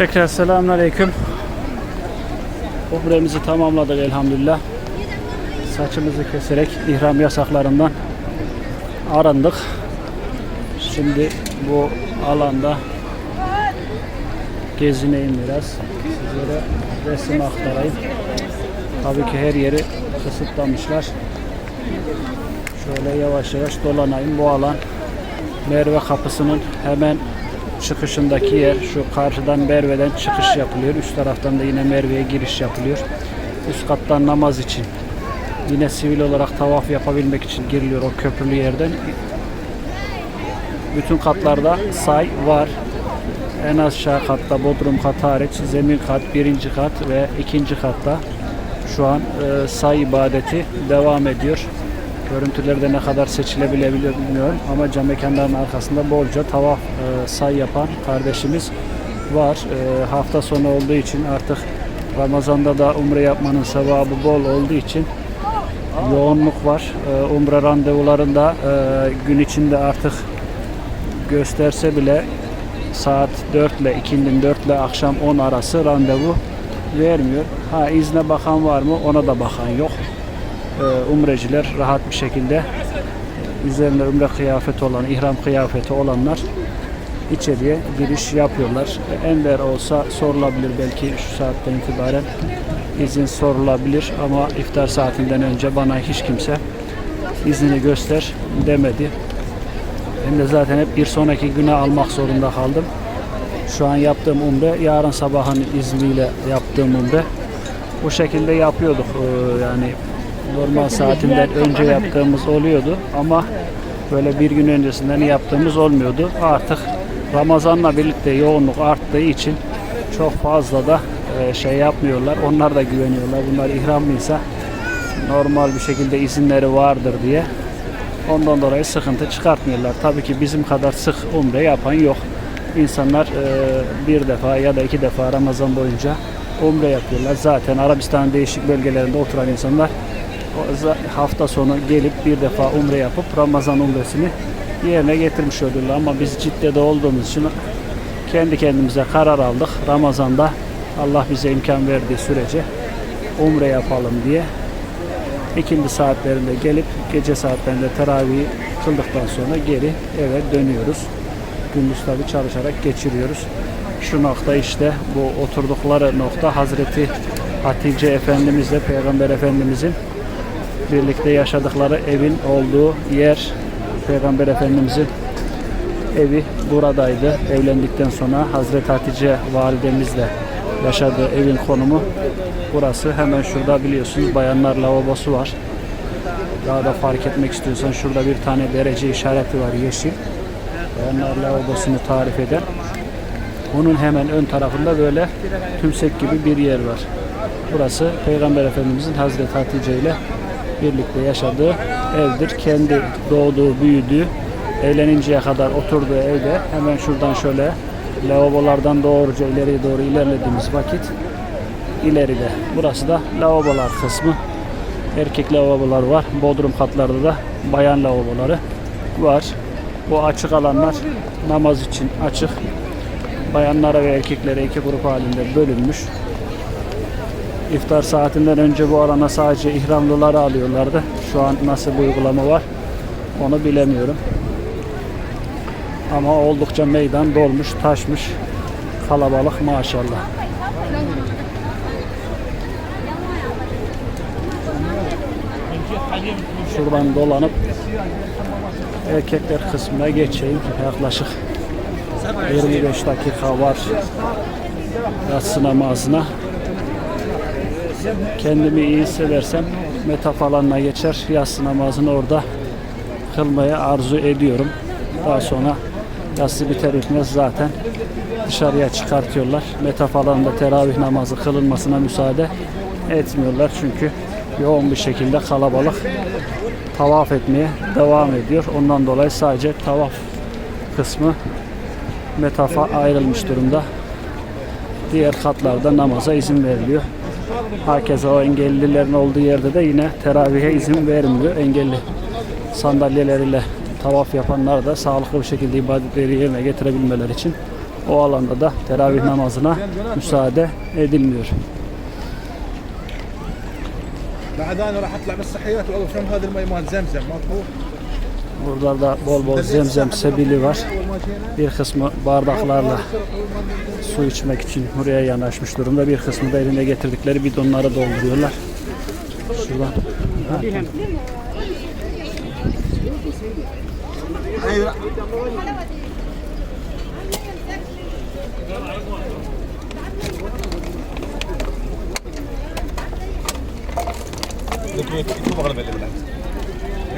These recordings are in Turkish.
Tekrar selamünaleyküm. Umremizi tamamladık elhamdülillah. Saçımızı keserek ihram yasaklarından arındık. Şimdi bu alanda gezineyim biraz. Sizlere resim aktarayım. Tabii ki her yeri kısıtlamışlar. Şöyle yavaş yavaş dolanayım. Bu alan Merve kapısının hemen çıkışındaki yer. Şu karşıdan Merve'den çıkış yapılıyor. Üst taraftan da yine Merve'ye giriş yapılıyor. Üst kattan namaz için. Yine sivil olarak tavaf yapabilmek için giriliyor o köprülü yerden. Bütün katlarda say var. En aşağı katta Bodrum kat hariç zemin kat, birinci kat ve ikinci katta şu an e, say ibadeti devam ediyor. Görüntülerde ne kadar seçilebilir bilmiyorum ama cam mekanların arkasında bolca tavaf e, say yapan kardeşimiz var. E, hafta sonu olduğu için artık Ramazan'da da umre yapmanın sevabı bol olduğu için yoğunluk var. E, umre randevularında e, gün içinde artık gösterse bile saat 4 ile ikindin 4 ile akşam 10 arası randevu vermiyor. Ha izne bakan var mı? Ona da bakan yok. Ee, umreciler rahat bir şekilde üzerinde umre kıyafeti olan, ihram kıyafeti olanlar içeriye giriş yapıyorlar. Ender olsa sorulabilir belki şu saatten itibaren izin sorulabilir ama iftar saatinden önce bana hiç kimse iznini göster demedi. Hem de zaten hep bir sonraki güne almak zorunda kaldım. Şu an yaptığım umre yarın sabahın izniyle yaptığım umre. Bu şekilde yapıyorduk. Ee, yani normal saatinden önce yaptığımız oluyordu ama böyle bir gün öncesinden yaptığımız olmuyordu. Artık Ramazan'la birlikte yoğunluk arttığı için çok fazla da e, şey yapmıyorlar. Onlar da güveniyorlar. Bunlar ihramlıysa normal bir şekilde izinleri vardır diye. Ondan dolayı sıkıntı çıkartmıyorlar. Tabii ki bizim kadar sık umre yapan yok. İnsanlar e, bir defa ya da iki defa Ramazan boyunca umre yapıyorlar. Zaten Arabistan'ın değişik bölgelerinde oturan insanlar hafta sonu gelip bir defa umre yapıp Ramazan umresini yerine getirmiş oluyorlar. Ama biz Cidde'de olduğumuz için kendi kendimize karar aldık. Ramazan'da Allah bize imkan verdiği sürece umre yapalım diye ikindi saatlerinde gelip gece saatlerinde teravih kıldıktan sonra geri eve dönüyoruz. Gündüz tabi çalışarak geçiriyoruz. Şu nokta işte bu oturdukları nokta Hazreti Hatice Efendimizle Peygamber Efendimizin birlikte yaşadıkları evin olduğu yer Peygamber Efendimizin evi buradaydı. Evlendikten sonra Hazreti Hatice validemizle yaşadığı evin konumu burası. Hemen şurada biliyorsunuz bayanlar lavabosu var. Daha da fark etmek istiyorsan şurada bir tane derece işareti var yeşil. Bayanlar lavabosunu tarif eden. Onun hemen ön tarafında böyle tümsek gibi bir yer var. Burası Peygamber Efendimizin Hazreti Hatice ile birlikte yaşadığı evdir. Kendi doğduğu, büyüdüğü, evleninceye kadar oturduğu evde hemen şuradan şöyle lavabolardan doğruca ileriye doğru ilerlediğimiz vakit ileride. Burası da lavabolar kısmı. Erkek lavabolar var. Bodrum katlarda da bayan lavaboları var. Bu açık alanlar namaz için açık. Bayanlara ve erkeklere iki grup halinde bölünmüş. İftar saatinden önce bu alana sadece ihramlıları alıyorlardı. Şu an nasıl bir uygulama var onu bilemiyorum. Ama oldukça meydan dolmuş, taşmış. Kalabalık maşallah. Şuradan dolanıp erkekler kısmına geçeyim. Yaklaşık 25 dakika var yatsı namazına. Kendimi iyi hissedersem metaf alanına geçer. Yatsı namazını orada kılmaya arzu ediyorum. Daha sonra yatsı biter bitmez zaten dışarıya çıkartıyorlar. Metaf alanında teravih namazı kılınmasına müsaade etmiyorlar. Çünkü yoğun bir şekilde kalabalık tavaf etmeye devam ediyor. Ondan dolayı sadece tavaf kısmı metafa ayrılmış durumda. Diğer katlarda namaza izin veriliyor. Herkese o engellilerin olduğu yerde de yine teravihe izin vermiyor. Engelli sandalyeleriyle tavaf yapanlar da sağlıklı bir şekilde ibadetleri yerine getirebilmeleri için O alanda da teravih namazına müsaade edilmiyor. بعد انا راح اطلع بالصحيات واول شم هذا المي مال زمزم مطبوخ Buralarda bol bol zemzem sebili var. Bir kısmı bardaklarla su içmek için buraya yanaşmış durumda. Bir kısmı da eline getirdikleri bidonları dolduruyorlar. Şuradan. Ha. Hayır.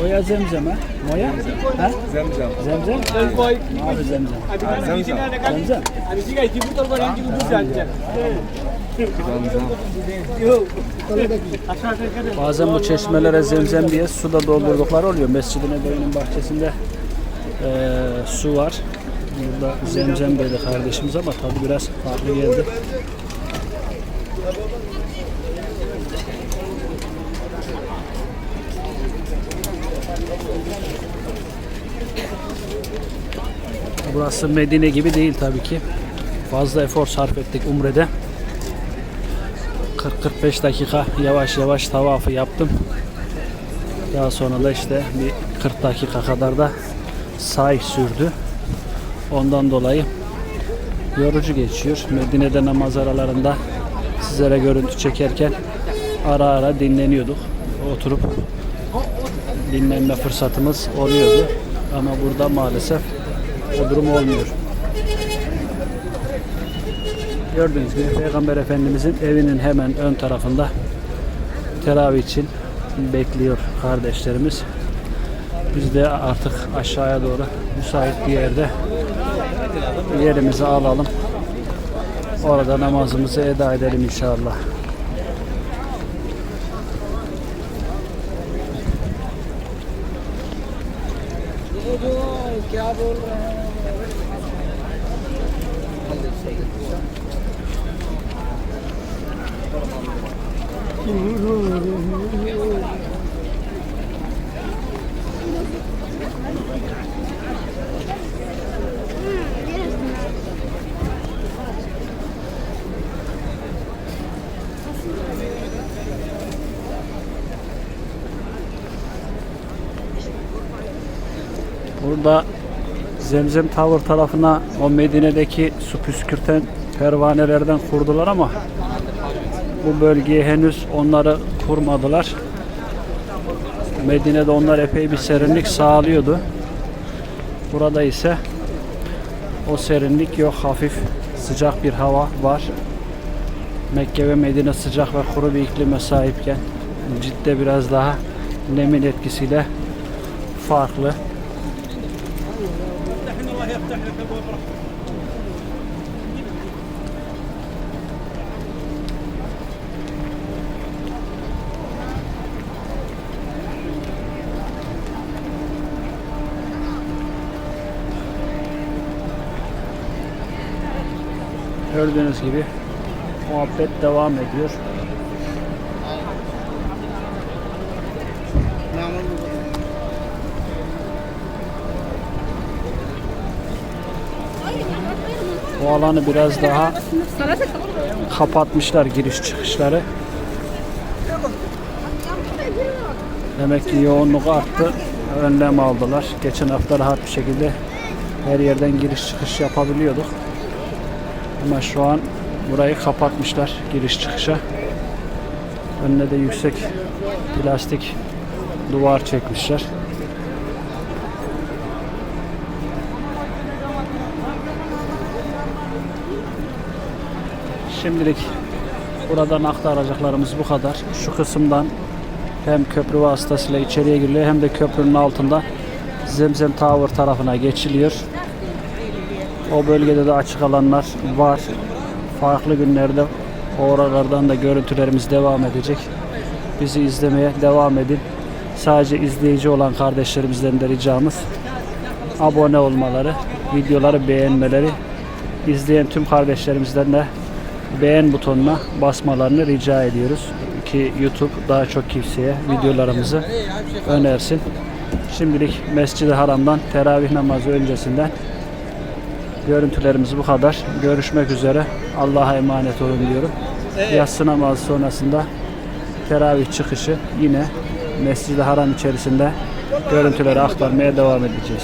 Moya zemzeme. Moya? Ha? Zemzem. Zemzem? Abi zemzem. Zemzem. Zemzem. Bazen bu çeşmelere zemzem diye su da doldurdukları oluyor. Mescid-i Nebevi'nin bahçesinde e, su var. Burada zemzem dedi kardeşimiz ama tabi biraz farklı geldi. Burası Medine gibi değil tabii ki. Fazla efor sarf ettik Umre'de. 40-45 dakika yavaş yavaş tavafı yaptım. Daha sonra da işte bir 40 dakika kadar da say sürdü. Ondan dolayı yorucu geçiyor. Medine'de namaz aralarında sizlere görüntü çekerken ara ara dinleniyorduk. Oturup dinlenme fırsatımız oluyordu. Ama burada maalesef o durum olmuyor. Gördüğünüz gibi Peygamber Efendimizin evinin hemen ön tarafında teravih için bekliyor kardeşlerimiz. Biz de artık aşağıya doğru müsait bir yerde yerimizi alalım. Orada namazımızı eda edelim inşallah. क्या बोल रहे हैं Thank you. Burada Zemzem Tower tarafına o Medine'deki su püskürten pervanelerden kurdular ama bu bölgeye henüz onları kurmadılar. Medine'de onlar epey bir serinlik sağlıyordu. Burada ise o serinlik yok. Hafif sıcak bir hava var. Mekke ve Medine sıcak ve kuru bir iklime sahipken Cidde biraz daha nemin etkisiyle farklı. Gördüğünüz gibi muhabbet devam ediyor. Bu alanı biraz daha kapatmışlar giriş çıkışları. Demek ki yoğunluk arttı. Önlem aldılar. Geçen hafta rahat bir şekilde her yerden giriş çıkış yapabiliyorduk. Ama şu an burayı kapatmışlar giriş çıkışa. Önüne de yüksek plastik duvar çekmişler. Şimdilik buradan aktaracaklarımız bu kadar. Şu kısımdan hem köprü vasıtasıyla içeriye giriliyor hem de köprünün altında Zemzem Tower tarafına geçiliyor. O bölgede de açık alanlar var. Farklı günlerde oralardan da görüntülerimiz devam edecek. Bizi izlemeye devam edin. Sadece izleyici olan kardeşlerimizden de ricamız abone olmaları, videoları beğenmeleri, izleyen tüm kardeşlerimizden de beğen butonuna basmalarını rica ediyoruz ki YouTube daha çok kimseye videolarımızı önersin. Şimdilik Mescid-i Haram'dan teravih namazı öncesinden görüntülerimiz bu kadar. Görüşmek üzere. Allah'a emanet olun diyorum. Yatsı namazı sonrasında teravih çıkışı yine Mescid-i Haram içerisinde görüntüleri aktarmaya devam edeceğiz.